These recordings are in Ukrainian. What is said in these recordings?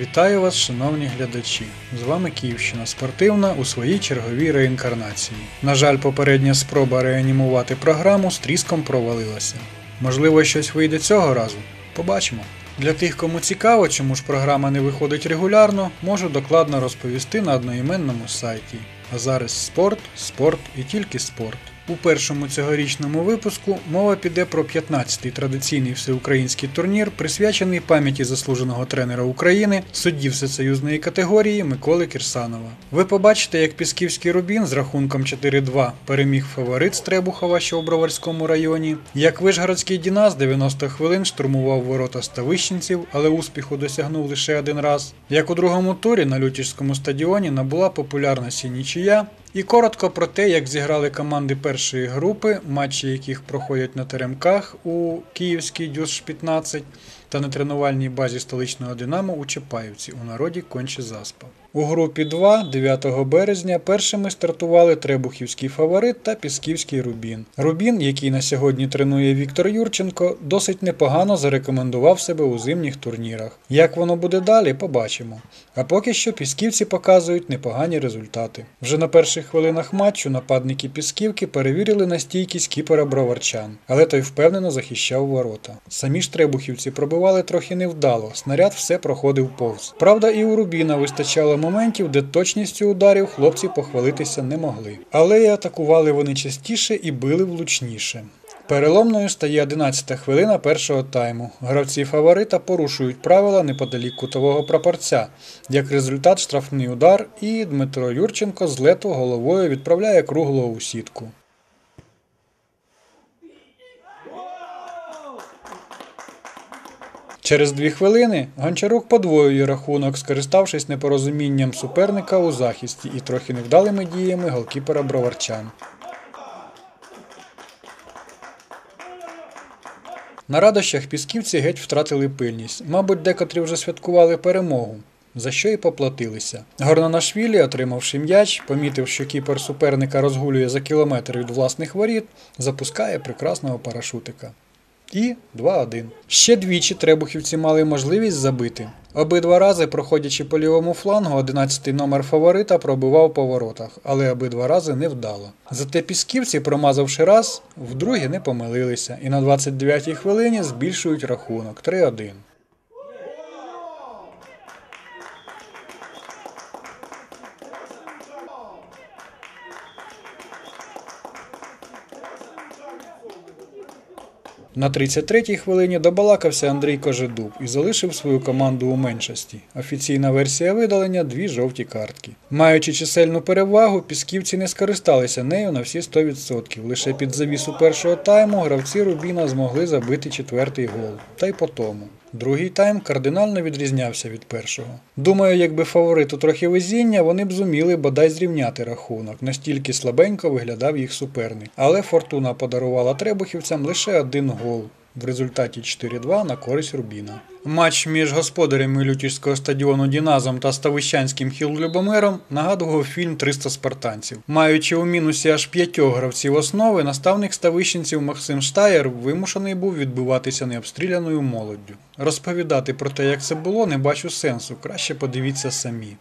Вітаю вас, шановні глядачі! З вами Київщина Спортивна у своїй черговій реінкарнації. На жаль, попередня спроба реанімувати програму з тріском провалилася. Можливо, щось вийде цього разу? Побачимо. Для тих, кому цікаво, чому ж програма не виходить регулярно, можу докладно розповісти на одноіменному сайті. А зараз спорт, спорт і тільки спорт. У першому цьогорічному випуску мова піде про 15-й традиційний всеукраїнський турнір, присвячений пам'яті заслуженого тренера України, судді всесоюзної категорії Миколи Кірсанова. Ви побачите, як Пісківський Рубін з рахунком 4-2 переміг фаворит Стребухова, що у Броварському районі, як Вишгородський Дінас 90 хвилин штурмував ворота ставищенців, але успіху досягнув лише один раз. Як у другому турі на Лютіжському стадіоні набула популярності нічия, і коротко про те, як зіграли команди першої групи, матчі яких проходять на теремках у Київській Дюш 15 та на тренувальній базі столичного Динамо у Чапаївці у народі Конче Заспа. У групі 2 9 березня першими стартували Требухівський фаворит та Пісківський Рубін. Рубін, який на сьогодні тренує Віктор Юрченко, досить непогано зарекомендував себе у зимніх турнірах. Як воно буде далі, побачимо. А поки що пісківці показують непогані результати. Вже на перших хвилинах матчу нападники Пісківки перевірили на стійкість кіпера Броварчан, але той впевнено захищав ворота. Самі ж Требухівці пробивали трохи невдало, снаряд все проходив повз. Правда, і у Рубіна вистачало моментів, де точністю ударів хлопці похвалитися не могли. Але і атакували вони частіше і били влучніше. Переломною стає 11-та хвилина першого тайму. Гравці фаворита порушують правила неподалік кутового прапорця. Як результат, штрафний удар, і Дмитро Юрченко з лету головою відправляє круглого у сітку. Через дві хвилини Гончарук подвоює рахунок, скориставшись непорозумінням суперника у захисті і трохи невдалими діями голкіпера Броварчан. На радощах пісківці геть втратили пильність. Мабуть, декотрі вже святкували перемогу, за що й поплатилися. Горнонашвілі, отримавши м'яч, помітив, що кіпер суперника розгулює за кілометр від власних воріт, запускає прекрасного парашутика. І 2-1. Ще двічі требухівці мали можливість забити. Обидва рази, проходячи по лівому флангу, 11-й номер фаворита пробивав по воротах, але обидва рази не вдало. Зате пісківці, промазавши раз, вдруге не помилилися і на 29-й хвилині збільшують рахунок 3-1. На 33-й хвилині добалакався Андрій Кожедуб і залишив свою команду у меншості. Офіційна версія видалення дві жовті картки. Маючи чисельну перевагу, пісківці не скористалися нею на всі 100%. Лише під завісу першого тайму гравці Рубіна змогли забити четвертий гол. Та й по тому. Другий тайм кардинально відрізнявся від першого. Думаю, якби фавориту трохи везіння, вони б зуміли бодай зрівняти рахунок, настільки слабенько виглядав їх суперник. Але фортуна подарувала требухівцям лише один гол. В результаті 4-2 на користь Рубіна. Матч між господарями Лютівського стадіону Діназом та Ставищанським Хіл-Любомиром нагадував фільм «300 спартанців. Маючи у мінусі аж п'ятьох гравців основи, наставник ставищенців Максим Штаєр вимушений був відбиватися необстріляною молоддю. Розповідати про те, як це було, не бачу сенсу. Краще подивіться самі.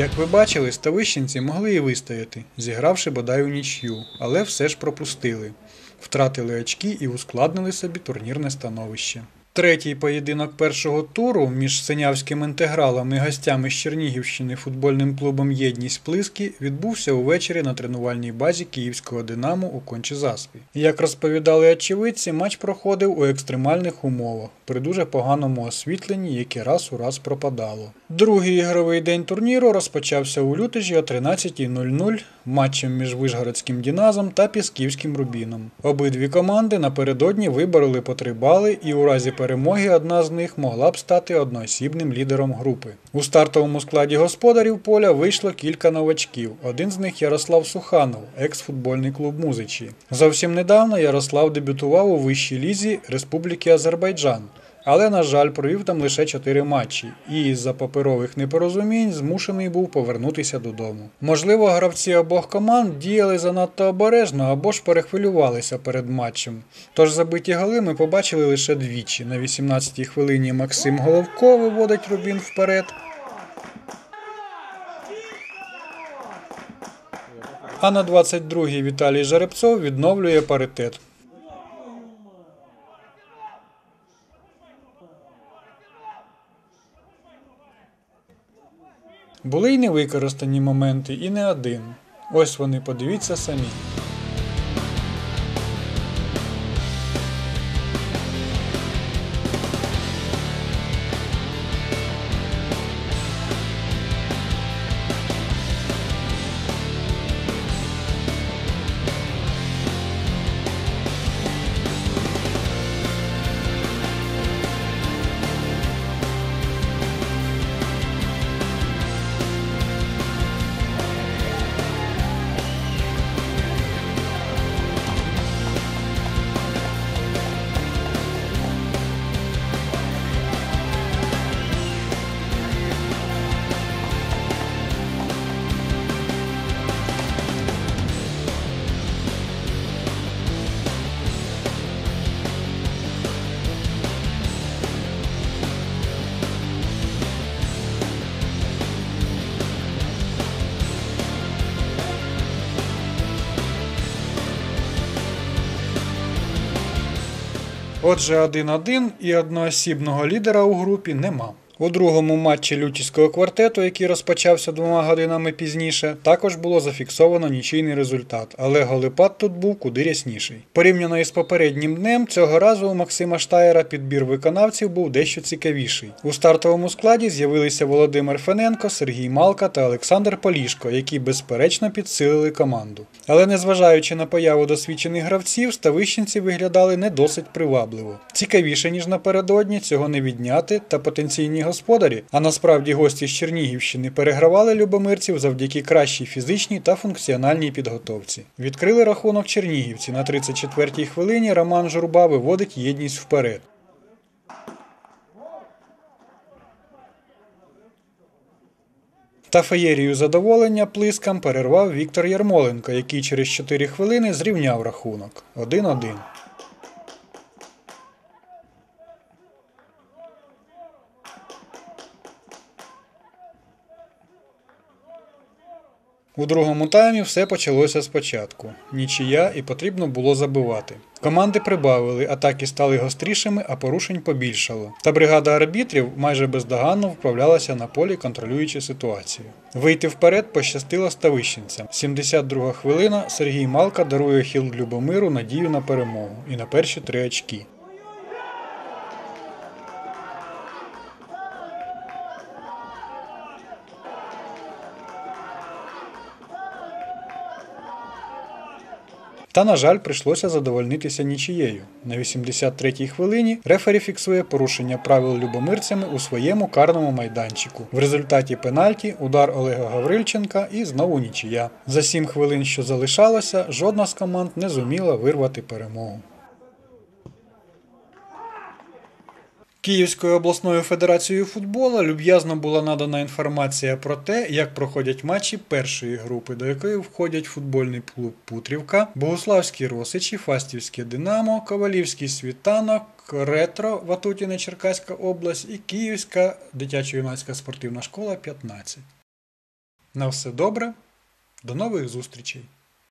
Як ви бачили, ставищенці могли і вистояти, зігравши бодай у нічю, але все ж пропустили, втратили очки і ускладнили собі турнірне становище. Третій поєдинок першого туру між синявським інтегралом і гостями з Чернігівщини футбольним клубом Єдність Плиски відбувся увечері на тренувальній базі Київського Динамо у Кончезаспі. Як розповідали очевидці, матч проходив у екстремальних умовах при дуже поганому освітленні, яке раз у раз пропадало. Другий ігровий день турніру розпочався у лютежі о 13.00 матчем між Вишгородським Діназом та Пісківським Рубіном. Обидві команди напередодні вибороли по три бали, і у разі перемоги одна з них могла б стати одноосібним лідером групи. У стартовому складі господарів поля вийшло кілька новачків. Один з них Ярослав Суханов, екс-футбольний клуб Музичі. Зовсім недавно Ярослав дебютував у вищій лізі Республіки Азербайджан. Але, на жаль, провів там лише 4 матчі і із-за паперових непорозумінь змушений був повернутися додому. Можливо, гравці обох команд діяли занадто обережно або ж перехвилювалися перед матчем. Тож забиті голи ми побачили лише двічі. На 18-й хвилині Максим Головко виводить Рубін вперед. А на 22-й Віталій Жеребцов відновлює паритет. Були й невикористані моменти, і не один. Ось вони, подивіться самі. Отже, 1-1 і одноосібного лідера у групі нема. У другому матчі лютівського квартету, який розпочався двома годинами пізніше, також було зафіксовано нічийний результат, але голипад тут був куди рясніший. Порівняно із попереднім днем, цього разу у Максима Штаєра підбір виконавців був дещо цікавіший. У стартовому складі з'явилися Володимир Фененко, Сергій Малка та Олександр Полішко, які безперечно підсилили команду. Але незважаючи на появу досвідчених гравців, ставищенці виглядали не досить привабливо. Цікавіше, ніж напередодні, цього не відняти та потенційні господарі, а насправді гості з Чернігівщини перегравали любомирців завдяки кращій фізичній та функціональній підготовці. Відкрили рахунок чернігівці на 34-й хвилині. Роман Журба виводить єдність вперед. Та феєрію задоволення плискам перервав Віктор Ярмоленко, який через 4 хвилини зрівняв рахунок 1-1. У другому таймі все почалося спочатку. Нічия і потрібно було забивати. Команди прибавили, атаки стали гострішими, а порушень побільшало. Та бригада арбітрів майже бездоганно вправлялася на полі, контролюючи ситуацію. Вийти вперед пощастило ставищенцям. 72 хвилина Сергій Малка дарує хіл Любомиру надію на перемогу і на перші три очки. Та, на жаль, прийшлося задовольнитися нічією. На 83-й хвилині рефері фіксує порушення правил любомирцями у своєму карному майданчику. В результаті пенальті удар Олега Гаврильченка і знову нічия. За 7 хвилин, що залишалося, жодна з команд не зуміла вирвати перемогу. Київською обласною федерацією футболу люб'язно була надана інформація про те, як проходять матчі першої групи, до якої входять футбольний клуб Путрівка, Богославські Росичі, Фастівське Динамо, Ковалівський Світанок, Ретро Ватутіне Черкаська область і Київська дитячо-юнацька спортивна школа 15. На все добре, до нових зустрічей!